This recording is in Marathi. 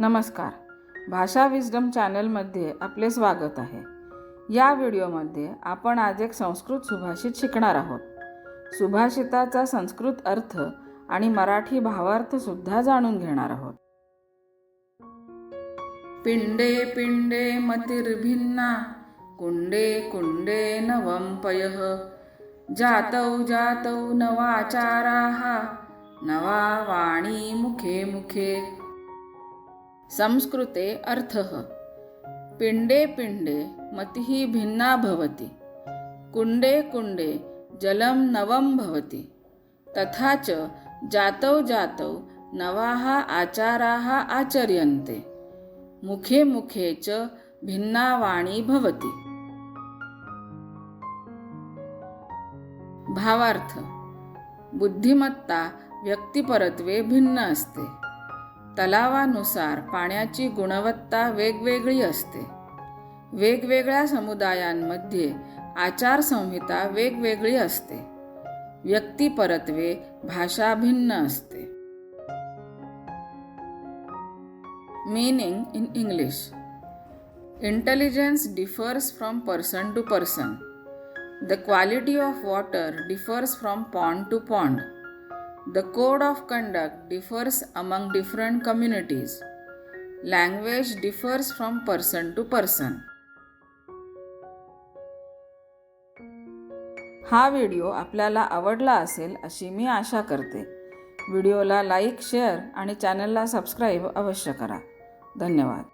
नमस्कार. भाषा विजडम चॅनलमध्ये आपले स्वागत आहे. या व्हिडिओमध्ये आपण आज एक संस्कृत सुभाषित शिकणार आहोत. सुभाषिताचा संस्कृत अर्थ आणि मराठी भावार्थसुद्धा जाणून घेणार आहोत. पिंडे पिंडे मतिर्भिन्ना कुंडे कुंडे नवंपय जातौ जातौ नवाचाराः नवा वाणी मुखे मुखे. संस्कृते अर्थः। पिण्डे पिण्डे मतिः भिन्ना भवति। कुण्डे कुण्डे जलं नवं भवति। तथा च जातौ जातौ नवाः आचाराः आचर्यन्ते। मुखे मुखे च भिन्ना वाणी भवति। भावार्थ। बुद्धिमत्ता व्यक्तिपरत्वे भिन्न असते। तलावानुसार पाण्याची गुणवत्ता वेगवेगळी असते. वेगवेगळ्या समुदायांमध्ये आचारसंहिता वेगवेगळी असते. व्यक्तिपरत्वे भाषा भिन्न असते. Meaning in English. Intelligence differs from person to person. The quality of water differs from pond to pond. The code of conduct differs among different communities. Language differs from person to person. हा व्हिडिओ आपल्याला आवडला असेल अशी मी आशा करते व्हिडिओला लाईक शेअर आणि चॅनलला सबस्क्राईब अवश्य करा धन्यवाद